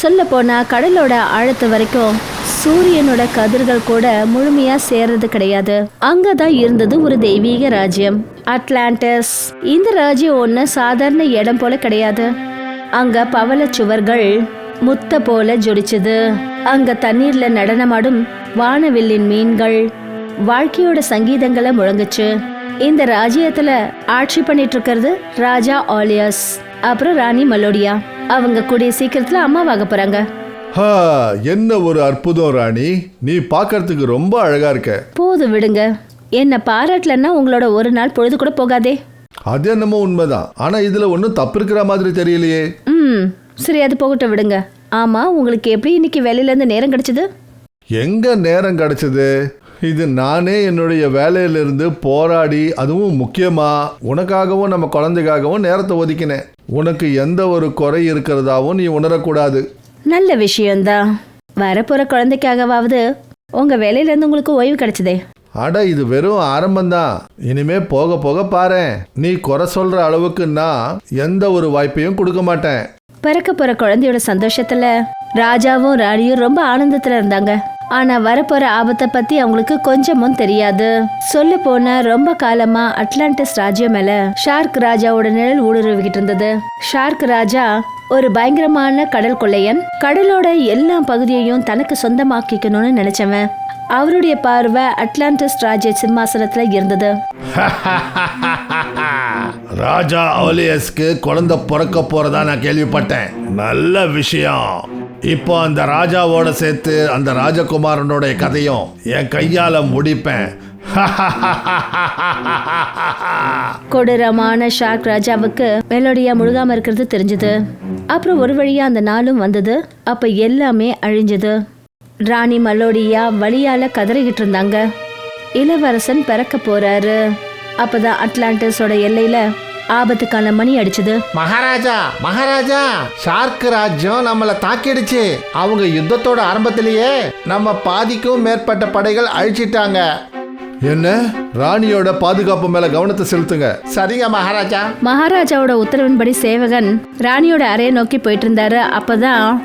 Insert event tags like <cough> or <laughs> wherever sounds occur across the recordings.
சொல்ல போனால் கடலோட ஆழத்து வரைக்கும் சூரியனோட கதிர்கள் கூட முழுமையா சேர்றது கிடையாது. அங்கதான் இருந்தது ஒரு தெய்வீக ராஜ்யம். அட்லாண்டஸ். இந்த ராஜ்யம் ஒண்ணு சாதாரண இடம் போல கிடையாது. அங்க பவள சுவர்கள் முத்த போல ஜொடிச்சது அங்க தண்ணீர்ல நடனமாடும் வானவில்லின் மீன்கள் வாழ்க்கையோட சங்கீதங்களை முழங்குச்சு. இந்த ராஜ்யத்துல ஆட்சி பண்ணிட்டு இருக்கிறது ராஜா ஆலியஸ். அப்புறம் ராணி மலோடியா அவங்க கூடிய சீக்கிரத்துல அம்மாவாக போறாங்க. ஹா என்ன ஒரு அற்புதம் ராணி. நீ பார்க்கறதுக்கு ரொம்ப அழகா இருக்க. போதும் விடுங்க. என்ன பாராட்டலன்னா உங்களோட ஒரு நாள் பொழுது கூட போகாதே. அது என்னமோ உண்மைதான். ஆனா இதுல ஒன்றும் தப்பு இருக்கிற மாதிரி தெரியலையே. ம் சரி அது போகட்டும் விடுங்க. ஆமா உங்களுக்கு எப்படி இன்னைக்கு வேலையில இருந்து நேரம் கிடைச்சது? எங்க நேரம் கிடைச்சது? இது நானே என்னுடைய வேலையிலிருந்து போராடி அதுவும் முக்கியமா உனக்காகவும் நம்ம குழந்தைக்காகவும் நேரத்தை ஒதுக்கினேன். உனக்கு எந்த ஒரு குறை இருக்கிறதாவும் நீ உணரக்கூடாது. நல்ல விஷயம்தான் வரப்போற குழந்தைக்காகவாவது உங்க வேலையில இருந்து உங்களுக்கு ஓய்வு கிடைச்சதே. அட இது வெறும் ஆரம்பம்தான் இனிமே போக போக பாரேன். நீ குறை சொல்ற அளவுக்கு நான் எந்த ஒரு வாய்ப்பையும் கொடுக்க மாட்டேன். பிறக்க போற குழந்தையோட சந்தோஷத்துல ராஜாவும் ராணியும் ரொம்ப ஆனந்தத்துல இருந்தாங்க. ஆனா வரப்போற ஆபத்தை பத்தி அவங்களுக்கு கொஞ்சமும் தெரியாது. சொல்ல போனா ரொம்ப காலமா அட்லாண்டிஸ் ராஜ்யம் மேல ஷார்க் ராஜாவோட நிழல் ஊடுருவிக்கிட்டு இருந்தது. ஷார்க் ராஜா ஒரு பயங்கரமான கடல் கொள்ளையன். கடலோட எல்லா பகுதியையும் தனக்கு சொந்தமாக்கிக்கணும்னு நினைச்சவன். அவருடைய பார்வை அட்லாண்டஸ் ராஜ்ய சிம்மாசனத்துல இருந்தது. <laughs> ராஜா அவலியஸ்க்கு குழந்தை பிறக்க போறதா நான் கேள்விப்பட்டேன். நல்ல விஷயம். இப்போ அந்த ராஜாவோட சேர்த்து அந்த ராஜகுமாரனுடைய கதையும் என் கையால முடிப்பேன். <laughs> கொடூரமான ஷார்க் ராஜாவுக்கு மெலோடியா முழுகாம இருக்கிறது தெரிஞ்சது. அப்புறம் ஒரு வழியா அந்த நாளும் வந்தது. அப்ப எல்லாமே அழிஞ்சது. ராணி மலோடியா வழியால கதறிக்கிட்டு இருந்தாங்க. இளவரசன் பிறக்க போறாரு. அப்பதான் அட்லாண்டிஸோட எல்லையில ஆபத்துக்கான மணி அடிச்சது. மகாராஜா மகாராஜா ஷார்க் ராஜ்யம் நம்மளை தாக்கிடுச்சு. அவங்க யுத்தத்தோட ஆரம்பத்திலேயே நம்ம பாதிக்கும் மேற்பட்ட படைகள் அழிச்சிட்டாங்க. என்ன? ராணியோட பாதுகாப்பு மேல கவனத்தை செலுத்துங்க. சரிங்க மகாராஜா. மகாராஜாவோட உத்தரவின்படி சேவகன் ராணியோட அறையை நோக்கி போயிட்டு இருந்தாரு அப்பதான்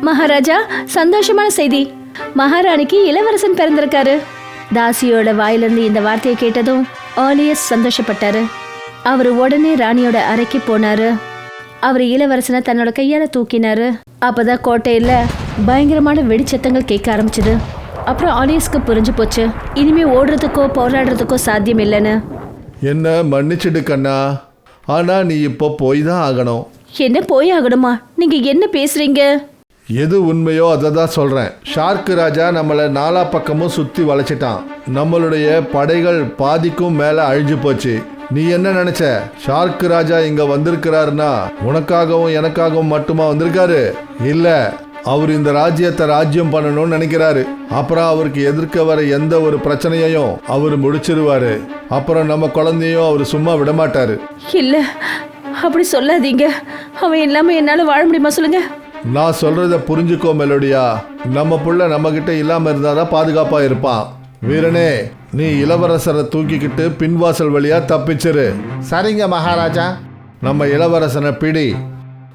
மகாராஜா சந்தோஷமான செய்தி. மகாராணிக்கு இளவரசன் பிறந்திருக்காரு. தாசியோட வாயிலிருந்து இந்த வார்த்தையை கேட்டதும் ஆலியஸ் சந்தோஷப்பட்டாரு. அவர் உடனே ராணியோட அறைக்கு போனாரு. அவர் இளவரசனை தன்னோட கையால தூக்கினாரு. அப்பதான் கோட்டையில பயங்கரமான வெடிச்சத்தங்கள் கேட்க ஆரம்பிச்சது. அப்புறம் ஆலியஸ்க்கு புரிஞ்சு போச்சு. இனிமே ஓடுறதுக்கோ போராடுறதுக்கோ சாத்தியம் இல்லைன்னு. என்ன மன்னிச்சிடு கண்ணா. ஆனா நீ இப்போ போய் தான் ஆகணும். என்ன போய் ஆகணுமா? நீங்க என்ன பேசுறீங்க? எது உண்மையோ அதை தான் சொல்கிறேன் ஷார்க் ராஜா நம்மளை நாலா பக்கமும் சுற்றி வளைச்சிட்டான். நம்மளுடைய படைகள் பாதிக்கும் மேலே அழிஞ்சு போச்சு. நீ என்ன நினைச்ச? ஷார்க் ராஜா இங்க வந்திருக்கிறாருன்னா உனக்காகவும் எனக்காகவும் மட்டுமா வந்திருக்காரு? இல்ல அவர் இந்த ராஜ்யத்தை ராஜ்யம் பண்ணணும்னு நினைக்கிறாரு. அப்புறம் அவருக்கு எதிர்க்க வர எந்த ஒரு பிரச்சனையையும் அவர் முடிச்சிருவாரு. அப்புறம் நம்ம குழந்தையும் அவர் சும்மா விட மாட்டாரு இல்ல அப்படி சொல்லாதீங்க. அவன் இல்லாம என்னால வாழ முடியுமா சொல்லுங்க? நான் சொல்றத புரிஞ்சுக்கோ மெலோடியா. நம்ம புள்ள நம்ம கிட்ட இல்லாம இருந்தாதான் பாதுகாப்பா இருப்பான். வீரனே நீ இளவரசரை தூக்கிக்கிட்டு பின்வாசல் வழியா தப்பிச்சிரு. சரிங்க மகாராஜா. நம்ம இளவரசனை பிடி.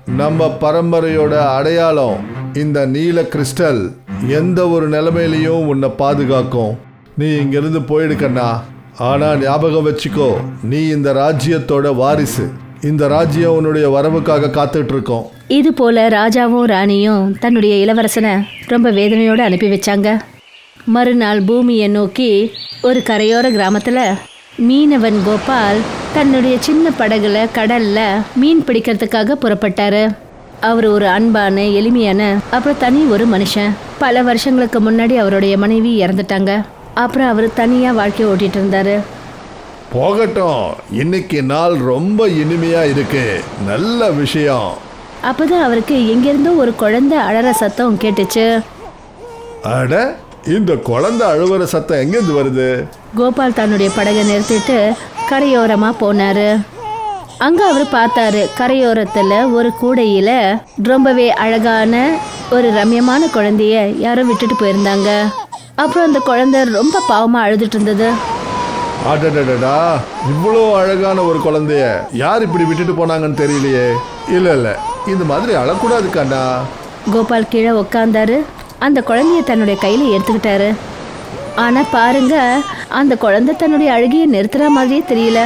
நம்ம பரம்பரையோட அடையாளம் இந்த நீல கிறிஸ்டல். எந்த ஒரு நிலைமையிலையும் உன்னை பாதுகாக்கும். நீ இங்கிருந்து போயிடு கண்ணா. ஆனா ஞாபகம் வச்சுக்கோ நீ இந்த ராஜ்யத்தோட வாரிசு. இந்த ராஜ்யம் உன்னுடைய வரவுக்காக காத்துட்டு இருக்கோம் இது போல ராஜாவும் ராணியும் தன்னுடைய இளவரசனை ரொம்ப வேதனையோடு அனுப்பி வச்சாங்க. மறுநாள் பூமியை நோக்கி ஒரு கரையோர கிராமத்துல மீனவன் கோபால் தன்னுடைய சின்ன படகுல கடல்ல மீன் பிடிக்கிறதுக்காக புறப்பட்டாரு. அவர் ஒரு அன்பான எளிமையான அப்புறம் தனி ஒரு மனுஷன். பல வருஷங்களுக்கு முன்னாடி அவருடைய மனைவி இறந்துட்டாங்க. அப்புறம் அவர் தனியா வாழ்க்கை ஓட்டிட்டு இருந்தாரு. போகட்டும். இன்னைக்கு நாள் ரொம்ப இனிமையா இருக்கு. நல்ல விஷயம். அப்பதான் அவருக்கு எங்கிருந்தோ ஒரு குழந்தை அழற சத்தம் கேட்டுச்சு. அட இந்த குழந்தை அழுவுற சத்தம் எங்கேருந்து வருது? கோபால் தன்னுடைய படகை நிறுத்திட்டு கரையோரமா போனாரு. அங்க அவர் பார்த்தாரு கரையோரத்துல ஒரு கூடையில ரொம்பவே அழகான ஒரு ரம்யமான குழந்தைய யாரோ விட்டுட்டு போயிருந்தாங்க. அப்புறம் அந்த குழந்தை ரொம்ப பாவமா அழுதுட்டு இருந்தது. அடடடடா இவ்வளோ அழகான ஒரு குழந்தைய யார் இப்படி விட்டுட்டு போனாங்கன்னு தெரியலையே. இல்ல இல்ல இந்த மாதிரி அழக்கூடாது கண்ணா கோபால் கீழே உக்காந்தாரு. அந்த குழந்தைய தன்னுடைய கையில எடுத்துக்கிட்டாரு. ஆனா பாருங்க அந்த குழந்தை தன்னுடைய அழுகையை நிறுத்துற மாதிரியே தெரியல.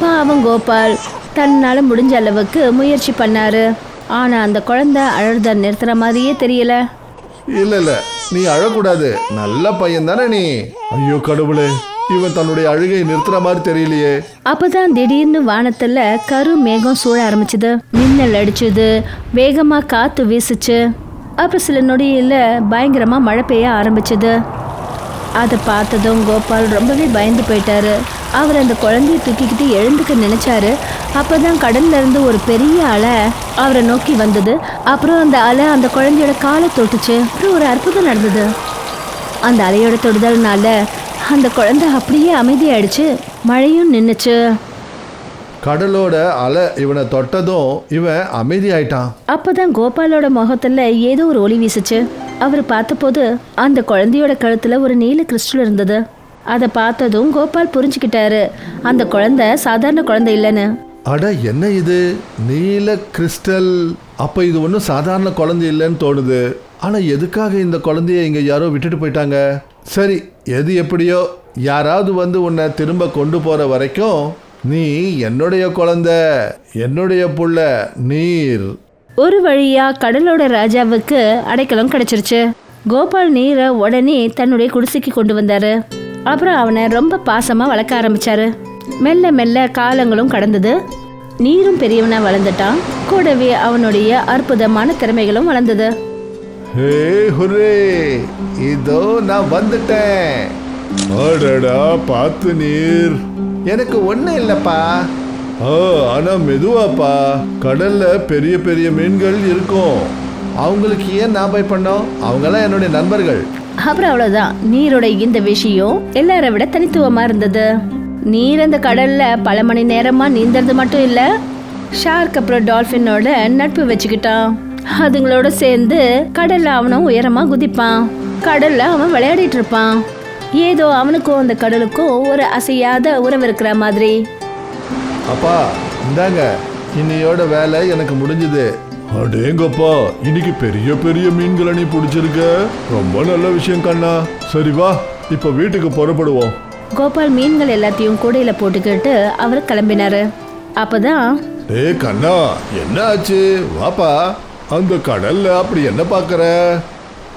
பாவம் கோபால் தன்னால முடிஞ்ச அளவுக்கு முயற்சி பண்ணாரு. ஆனா அந்த குழந்தை அழுத நிறுத்துற மாதிரியே தெரியல. இல்ல இல்ல நீ அழக்கூடாது. நல்ல பையன் தானே நீ. ஐயோ கடவுளே இவன் தன்னுடைய அழுகை நிறுத்துற மாதிரி தெரியலையே. அப்பதான் திடீர்னு வானத்துல கரு மேகம் சூழ ஆரம்பிச்சது. மின்னல் அடிச்சது வேகமா காத்து வீசுச்சு. அப்புறம் சில நொடியில் பயங்கரமாக மழை பெய்ய ஆரம்பிச்சது. அதை பார்த்ததும் கோபால் ரொம்பவே பயந்து போயிட்டாரு. அவர் அந்த குழந்தைய தூக்கிக்கிட்டு எழுந்துக்க நினைச்சாரு. அப்பதான் கடல்ல இருந்து ஒரு பெரிய அலை அவரை நோக்கி வந்தது. அப்புறம் அந்த அலை அந்த குழந்தையோட காலை தொட்டுச்சு. அப்புறம் ஒரு அற்புதம் நடந்தது. அந்த அலையோட தொடுதல்னால அந்த குழந்தை அப்படியே அமைதியாயிடுச்சு. மழையும் நின்றுச்சு கடலோட அலை இவனை தொட்டதும் இவன் அமைதியாயிட்டான். அப்பதான் கோபாலோட முகத்துல ஏதோ ஒரு ஒளி வீசுச்சு. அவர் பார்த்தபோது அந்த குழந்தையோட கழுத்துல ஒரு நீல கிறிஸ்டல் இருந்தது. அதை பார்த்ததும் கோபால் புரிஞ்சுக்கிட்டாரு. அந்த குழந்தை சாதாரண குழந்தை இல்லைன்னு. அட என்ன இது? நீல கிறிஸ்டல். அப்ப இது ஒன்றும் சாதாரண குழந்தை இல்லைன்னு தோணுது. ஆனா எதுக்காக இந்த குழந்தைய இங்க யாரோ விட்டுட்டு போயிட்டாங்க? சரி எது எப்படியோ யாராவது வந்து உன்னை திரும்ப கொண்டு போற வரைக்கும் நீ என்னுடைய குழந்தை என்னுடைய புள்ள நீர். ஒரு வழியா கடலோட ராஜாவுக்கு அடைக்கலம் கிடைச்சிருச்சு. கோபால் நீரை உடனே தன்னுடைய குடிசைக்கு கொண்டு வந்தாரு. அப்புறம் அவனை ரொம்ப பாசமா வளர்க்க ஆரம்பிச்சாரு. மெல்ல மெல்ல காலங்களும் கடந்தது. நீரும் பெரியவனா வளர்ந்துட்டான். கூடவே அவனுடைய அற்புதமான திறமைகளும் வளர்ந்தது. ஹே ஹுரே இதோ நான் வந்துட்டேன். பார்த்து நீர். எனக்கு ஒன்றும் இல்லைப்பா. ஆ ஆனா மெதுவாப்பா. கடல்ல பெரிய பெரிய மீன்கள் இருக்கும். அவங்களுக்கு ஏன் நான் பயப்படணும் அவங்கெல்லாம் என்னுடைய நண்பர்கள். அப்புறம் அவ்வளவுதான். நீரோட இந்த விஷயம் எல்லாரை விட தனித்துவமா இருந்தது. நீர் அந்த கடல்ல பல மணி நேரமா நீந்தறது மட்டும் இல்ல ஷார்க் அப்புறம் டால்பினோட நட்பு வச்சுக்கிட்டான். அதுங்களோட சேர்ந்து கடல்ல அவனும் உயரமா குதிப்பான். கடல்ல அவன் விளையாடிட்டு இருப்பான். ஏதோ அவனுக்கும் அந்த கடலுக்கும் ஒரு அசையாத உறவு இருக்கிற மாதிரி. அப்பா இந்தாங்க. இன்னையோட வேலை எனக்கு முடிஞ்சது. அடேங்கப்பா இன்னைக்கு பெரிய பெரிய மீன்களை நீ பிடிச்சிருக்க? ரொம்ப நல்ல விஷயம் கண்ணா. சரி வா இப்ப வீட்டுக்கு புறப்படுவோம். கோபால் மீன்கள் எல்லாத்தையும் கூடையில போட்டுக்கிட்டு அவர் கிளம்பினாரு. அப்பதான் டேய் கண்ணா என்ன ஆச்சு? வாப்பா அந்த கடல்ல அப்படி என்ன பார்க்கற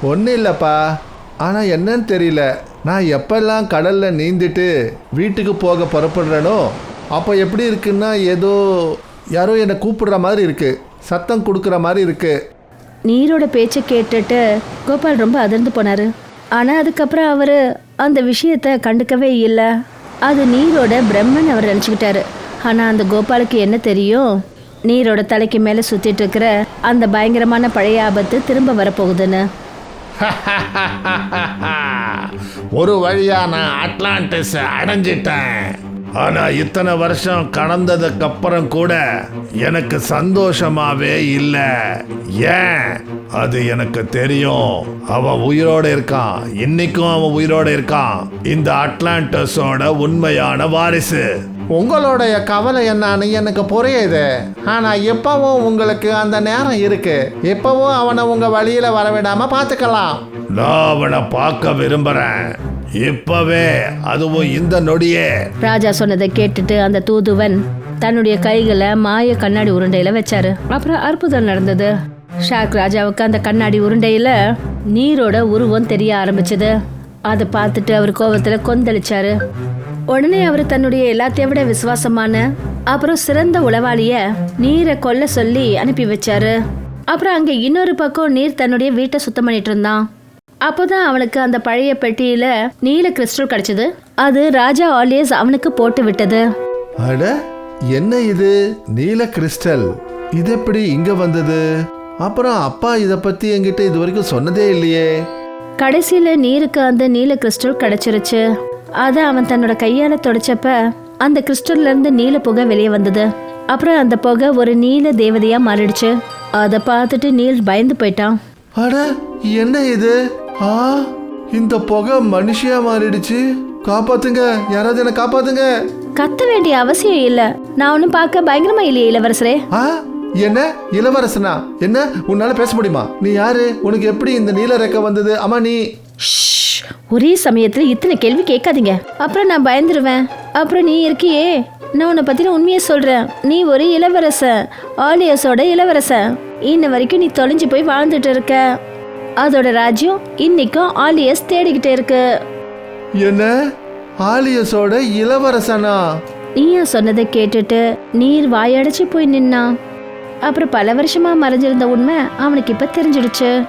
ஒன்றும் இல்லைப்பா. ஆனால் என்னன்னு தெரியல. நான் எப்பெல்லாம் கடலில் நீந்திட்டு வீட்டுக்கு போக புறப்படுறேனோ அப்போ எப்படி இருக்குன்னா ஏதோ யாரோ என்னை கூப்பிடுற மாதிரி இருக்கு. சத்தம் கொடுக்குற மாதிரி இருக்கு. நீரோட பேச்சை கேட்டுட்டு கோபால் ரொம்ப அதிர்ந்து போனார். ஆனால் அதுக்கப்புறம் அவர் அந்த விஷயத்த கண்டுக்கவே இல்லை. அது நீரோட பிரம்மன் அவர் நினச்சிக்கிட்டாரு. ஆனால் அந்த கோபாலுக்கு என்ன தெரியும்? நீரோட தலைக்கு மேலே சுற்றிட்டு இருக்கிற அந்த பயங்கரமான பழைய ஆபத்து திரும்ப வரப்போகுதுன்னு. <laughs> ஒரு வழியா நான் அட்லாண்டிஸ் அடைஞ்சிட்டேன். ஆனா இத்தனை வருஷம் கடந்ததுக்கு அப்புறம் கூட எனக்கு சந்தோஷமாவே இல்ல. ஏன்? அது எனக்கு தெரியும். அவன் உயிரோட இருக்கான். இன்னைக்கும் அவன் உயிரோட இருக்கான். இந்த அட்லாண்டஸோட உண்மையான வாரிசு. உங்களுடைய கவலை என்னன்னு எனக்கு புரியுது. ஆனா இப்பவும் உங்களுக்கு அந்த நேரம் இருக்கு. இப்பவும் அவனை உங்க வழியில வரவிடாம பாத்துக்கலாம் நான் அவனை பார்க்க விரும்புறேன். இப்பவே அதுவும் இந்த நொடியே. ராஜா சொன்னதை கேட்டுட்டு அந்த தூதுவன் தன்னுடைய கைகளை மாய கண்ணாடி உருண்டையில வச்சாரு. அப்புறம் அற்புதம் நடந்தது. ஷாக் ராஜாவுக்கு அந்த கண்ணாடி உருண்டையில நீரோட உருவம் தெரிய ஆரம்பிச்சது. அதை பார்த்துட்டு அவர் கோபத்துல கொந்தளிச்சாரு. உடனே அவர் தன்னுடைய எல்லாத்தையும் விட விசுவாசமான அப்புறம் சிறந்த உளவாளிய நீரை கொல்ல சொல்லி அனுப்பி வச்சாரு. அப்புறம் அங்க இன்னொரு பக்கம் நீர் தன்னுடைய வீட்டை சுத்தம் பண்ணிட்டு இருந்தான். அப்போதான் அவனுக்கு அந்த பழைய பெட்டியில நீல கிறிஸ்டல் கிடைச்சது. அது ராஜா ஆலியஸ் அவனுக்கு போட்டு விட்டது. அட என்ன இது? நீல கிறிஸ்டல் இது எப்படி இங்க வந்தது? அப்புறம் அப்பா இதை பத்தி என்கிட்ட இது வரைக்கும் சொன்னதே இல்லையே. கடைசியில நீருக்கு அந்த நீல கிறிஸ்டல் கிடைச்சிருச்சு. அதை அவன் தன்னோட கையால தொடச்சப்ப அந்த கிறிஸ்டல்ல இருந்து நீல புகை வெளியே வந்தது. அப்புறம் அந்த புகை ஒரு நீல தேவதையா மாறிடுச்சு. அதை பார்த்துட்டு நீல் பயந்து போயிட்டான். அட என்ன இது? ஆ இந்த புகை மனுஷியா மாறிடுச்சு. காப்பாத்துங்க யாராவது என்ன காப்பாத்துங்க. கத்த வேண்டிய அவசியம் இல்ல. நான் ஒன்னும் பார்க்க பயங்கரமா இல்லையே இளவரசரே. ஆ என்ன? இளவரசனா? என்ன? உன்னால பேச முடியுமா? நீ யாரு? உனக்கு எப்படி இந்த நீல ரெக்கை வந்தது? அம்மா நீ. ஷ், ஒரே சமயத்துல இத்தனை கேள்வி கேட்காதீங்க. அப்புறம் நான் பயந்துருவேன். அப்புறம் நீ இருக்கியே. நான் உன்னை பத்தின உண்மையை சொல்றேன். நீ ஒரு இளவரசன். ஆலியஸோட இளவரசன். இன்ன வரைக்கும் நீ தொலைஞ்சு போய் வாழ்ந்துட்டு இருக்க. அதோட ராஜ்யம் இன்னைக்கும் ஆலியஸ் தேடிக்கிட்டே இருக்கு. என்ன? ஆலியஸோட இளவரசனா? நீயா சொன்னதை கேட்டுட்டு நீர் வாயடைச்சு போய் நின்னான். அப்புறம் பல வருஷமா மறைஞ்சிருந்த உண்மை அவனுக்கு இப்ப தெரிஞ்சிடுச்சு.